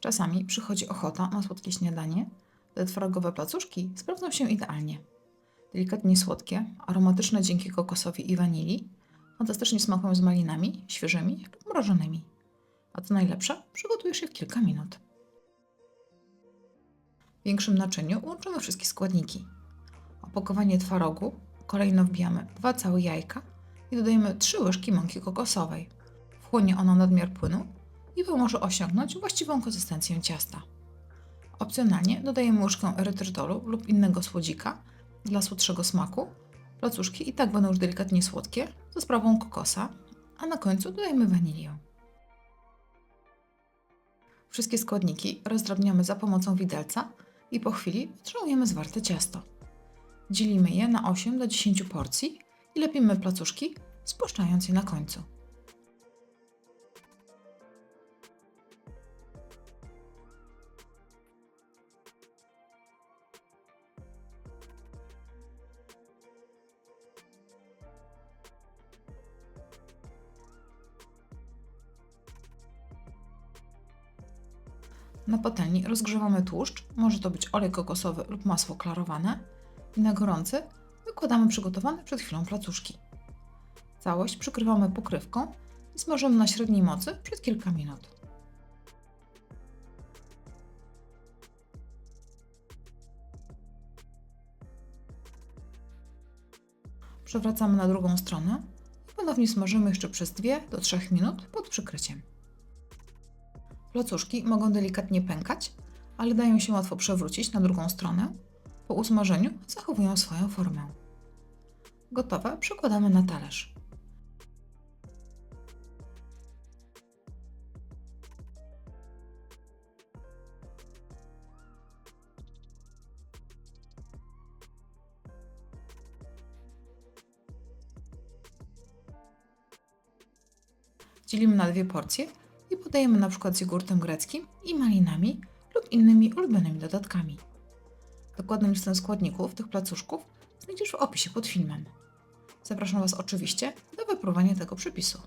Czasami przychodzi ochota na słodkie śniadanie. Te twarogowe placuszki sprawdzą się idealnie. Delikatnie słodkie, aromatyczne dzięki kokosowi i wanilii, fantastycznie smakują z malinami, świeżymi lub mrożonymi. A co najlepsze, przygotujesz je w kilka minut. W większym naczyniu łączymy wszystkie składniki. Opakowanie twarogu kolejno wbijamy dwa całe jajka i dodajemy 3 łyżki mąki kokosowej. Wchłonie ono nadmiar płynu i pomoże osiągnąć właściwą konsystencję ciasta. Opcjonalnie dodajemy łyżkę erytrytolu lub innego słodzika dla słodszego smaku. Placuszki i tak będą już delikatnie słodkie za sprawą kokosa, a na końcu dodajemy wanilię. Wszystkie składniki rozdrabniamy za pomocą widelca i po chwili otrzymujemy zwarte ciasto. Dzielimy je na 8 do 10 porcji i lepimy placuszki, spuszczając je na końcu. Na patelni rozgrzewamy tłuszcz, może to być olej kokosowy lub masło klarowane i na gorący wykładamy przygotowane przed chwilą placuszki. Całość przykrywamy pokrywką i smażymy na średniej mocy przez kilka minut. Przewracamy na drugą stronę i ponownie smażymy jeszcze przez 2 do 3 minut pod przykryciem. Placuszki mogą delikatnie pękać, ale dają się łatwo przewrócić na drugą stronę. Po usmażeniu zachowują swoją formę. Gotowe przekładamy na talerz. Dzielimy na dwie porcje podajemy na przykład z jogurtem greckim i malinami lub innymi ulubionymi dodatkami. Dokładną listę składników tych placuszków znajdziesz w opisie pod filmem. Zapraszam Was oczywiście do wypróbowania tego przepisu.